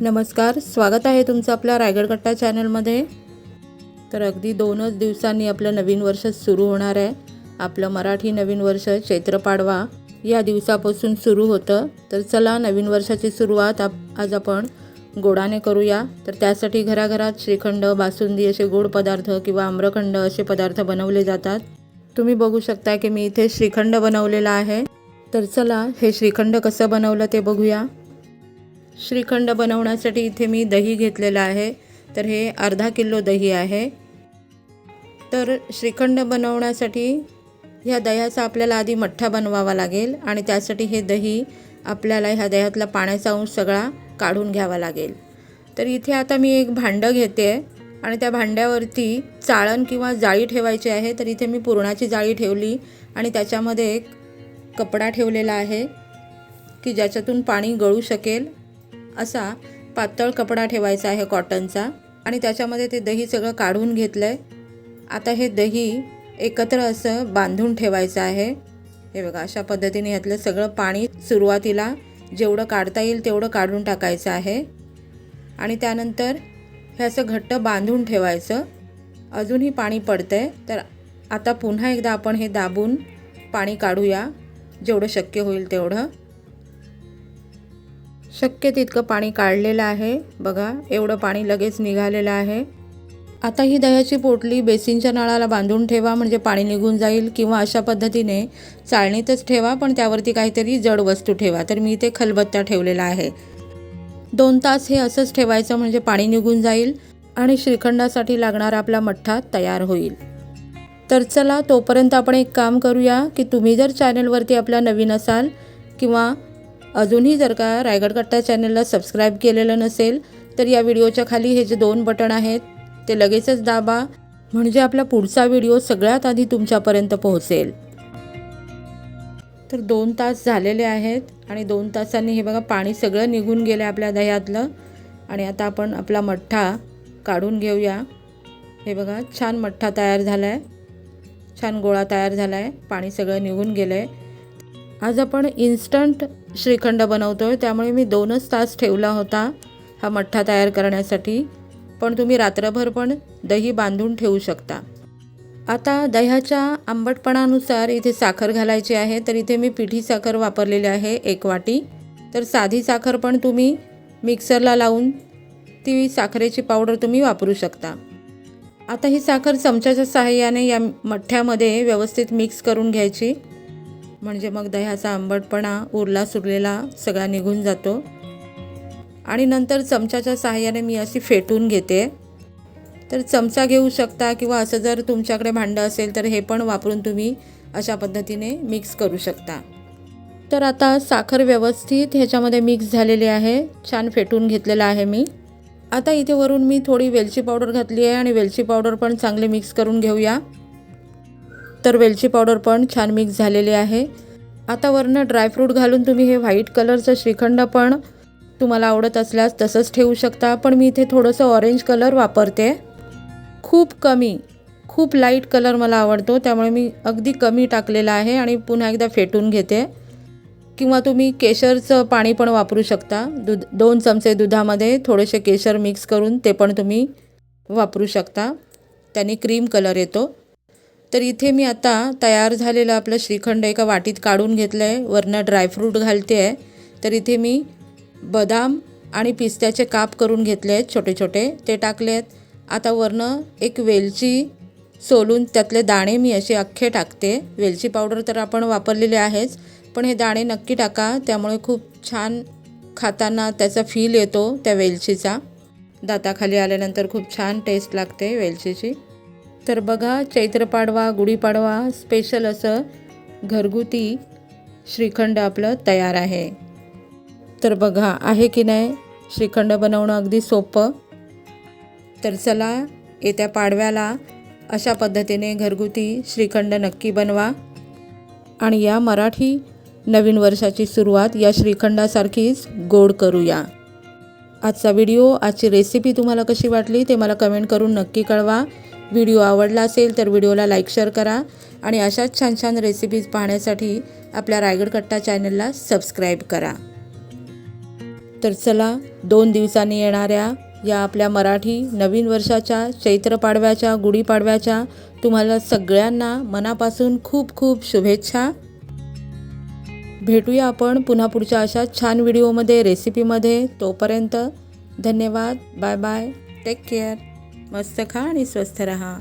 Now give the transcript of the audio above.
नमस्कार स्वागत आहे तुमचं आपल्या रायगड कट्टा चॅनलमध्ये. तर अगदी दोनच दिवसांनी आपलं नवीन वर्ष सुरू होणार आहे. आपलं मराठी नवीन वर्ष चैत्र पाडवा या दिवसापासून सुरू होतं. तर चला नवीन वर्षाची सुरुवात आप आज आपण गोडाने करूया. तर त्यासाठी घराघरात श्रीखंड बासुंदी असे गोड पदार्थ किंवा आम्रखंड असे पदार्थ बनवले जातात. तुम्ही बघू शकता की मी इथे श्रीखंड बनवलेला आहे. तर चला हे श्रीखंड कसं बनवलं ते बघूया. श्रीखंड बनवण्यासाठी इथे मी दही घेतलेलं आहे. तर हे अर्धा किलो दही आहे. तर श्रीखंड बनवण्यासाठी ह्या दह्याचा आपल्याला आधी मठ्ठा बनवावा लागेल आणि त्यासाठी हे दही आपल्याला ह्या दह्यातला पाण्याचा अंश सगळा काढून घ्यावा लागेल. तर इथे आता मी एक भांडं घेते आणि त्या भांड्यावरती चाळण किंवा जाळी ठेवायची आहे. तर इथे मी पुरणाची जाळी ठेवली आणि त्याच्यामध्ये एक कपडा ठेवलेला आहे की ज्याच्यातून पाणी गळू शकेल. असा पातळ कपडा ठेवायचा आहे कॉटनचा आणि त्याच्यामध्ये ते दही सगळं काढून घेतलं आहे आता हे दही एकत्र असं बांधून ठेवायचं आहे. हे बघा अशा पद्धतीने ह्यातलं सगळं पाणी सुरुवातीला जेवढं काढता येईल तेवढं काढून टाकायचं आहे. आणि त्यानंतर हे असं घट्ट बांधून ठेवायचं. अजूनही पाणी पडतं आहे तर आता पुन्हा एकदा आपण हे दाबून पाणी काढूया. जेवढं शक्य होईल तेवढं. शक्य तितकं पाणी काढलेलं आहे. बघा एवढं पाणी लगेच निघालेलं आहे. आता ही दह्याची पोटली बेसिनच्या नळाला बांधून ठेवा म्हणजे पाणी निघून जाईल किंवा अशा पद्धतीने चाळणीतच ठेवा पण त्यावरती काहीतरी जड वस्तू ठेवा. तर मी इथे खलबत्ता ठेवलेला आहे. दोन तास हे असंच ठेवायचं म्हणजे पाणी निघून जाईल आणि श्रीखंडासाठी लागणारा आपला मठ्ठा तयार होईल. तर चला तोपर्यंत आपण एक काम करूया की तुम्ही जर चॅनलवरती आपल्या नवीन असाल किंवा अजूनही जर का रायगड कट्टा चॅनलला सबस्क्राईब केलेलं नसेल तर या व्हिडिओच्या खाली हे जे दोन बटण आहेत ते लगेचच दाबा म्हणजे आपला पुढचा व्हिडिओ सगळ्यात आधी तुमच्यापर्यंत पोहोचेल. तर दोन तास झालेले आहेत आणि दोन तासांनी हे बघा पाणी सगळं निघून गेलं आपल्या दह्यातलं. आणि आता आपण आपला मठ्ठा काढून घेऊया. हे बघा छान मठ्ठा तयार झाला आहे छान गोळा तयार झाला आहे पाणी सगळं निघून गेलं आहे आज आपण इन्स्टंट श्रीखंड बनवतो आहे त्यामुळे मी दोनच तास ठेवला होता हा मठ्ठा तयार करण्यासाठी. पण तुम्ही रात्रभर पण दही बांधून ठेवू शकता. आता दह्याच्या आंबटपणानुसार इथे साखर घालायची आहे तर इथे मी पिठी साखर वापरलेली आहे एक वाटी. तर साधी साखर पण तुम्ही मिक्सरला लावून ती साखरेची पावडर तुम्ही वापरू शकता. आता ही साखर चमच्याच्या सहाय्याने या मठ्ठ्यामध्ये व्यवस्थित मिक्स करून घ्यायची. म्हणजे मग दह्याचा आंबटपणा उरला सुरलेला सगळा निघून जातो. आणि नंतर चमच्याच्या सहाय्याने मी अशी फेटून घेते. तर चमचा घेऊ शकता किंवा असं जर तुमच्याकडे भांडं असेल तर हे पण वापरून तुम्ही अशा पद्धतीने मिक्स करू शकता. तर आता साखर व्यवस्थित ह्याच्यामध्ये मिक्स झालेली आहे. छान फेटून घेतलेलं आहे मी. आता इथे वरून मी थोडी वेलची पावडर घातली आहे आणि वेलची पावडर पण चांगले मिक्स करून घेऊया. तर वेलची पावडर पण छान मिक्स झालेली आहे. आता वरनं ड्रायफ्रूट घालून तुम्ही हे व्हाईट कलरचं श्रीखंड पण तुम्हाला आवडत असल्यास तसंच ठेवू शकता. पण मी इथे थोडंसं ऑरेंज कलर वापरते. खूप कमी खूप लाइट कलर मला आवडतो. त्यामुळे मी अगदी कमी टाकलेला आहे आणि पुन्हा एकदा फेटून घेते. किंवा तुम्ही केशरचं पाणी पण वापरू शकता. दूध दोन चमचे दुधामध्ये थोडेसे केशर मिक्स करून ते पण तुम्ही वापरू शकता. त्याने क्रीम कलर येतो. तर इथे मी आता तयार झालेलं आपलं श्रीखंड एका वाटीत काढून घेतलं आहे वरनं ड्रायफ्रूट घालते आहे तर इथे मी बदाम आणि पिस्त्याचे काप करून घेतले आहेत छोटे छोटे. ते टाकले आहेत. आता वरनं एक वेलची सोलून त्यातले दाणे मी असे अख्खे टाकते. वेलची पावडर तर आपण वापरलेले आहेच पण हे दाणे नक्की टाका. त्यामुळे खूप छान खाताना त्याचा फील येतो त्या वेलचीचा. दाताखाली आल्यानंतर खूप छान टेस्ट लागते वेलचीची. तर बघा चैत्रपाडवा गुढीपाडवा स्पेशल असं घरगुती श्रीखंड आपलं तयार आहे. तर बघा आहे की नाही? श्रीखंड बनवणं अगदी सोपं. तर चला येत्या पाडव्याला अशा पद्धतीने घरगुती श्रीखंड नक्की बनवा. आणि या मराठी नवीन वर्षाची सुरुवात या श्रीखंडासारखीच गोड करूया. आजचा व्हिडिओ आजची रेसिपी तुम्हाला कशी वाटली ते मला कमेंट करून नक्की कळवा. व्हिडिओ आवडला असेल तर व्हिडिओला लाईक शेअर करा आणि अशाच छान छान रेसिपीज पाहण्यासाठी आपल्या रायगड कट्टा चॅनलला सबस्क्राईब करा. तर चला दोन दिवसांनी येणाऱ्या या आपल्या मराठी नवीन वर्षाच्या चैत्र पाडव्याच्या गुढीपाडव्याच्या तुम्हाला सगळ्यांना मनापासून खूप खूप शुभेच्छा. भेटूया आपण पुन्हा पुढच्या अशा छान व्हिडिओमध्ये रेसिपीमध्ये तोपर्यंत धन्यवाद. बाय बाय टेक केअर मस्त खा आणि स्वस्थ रहा.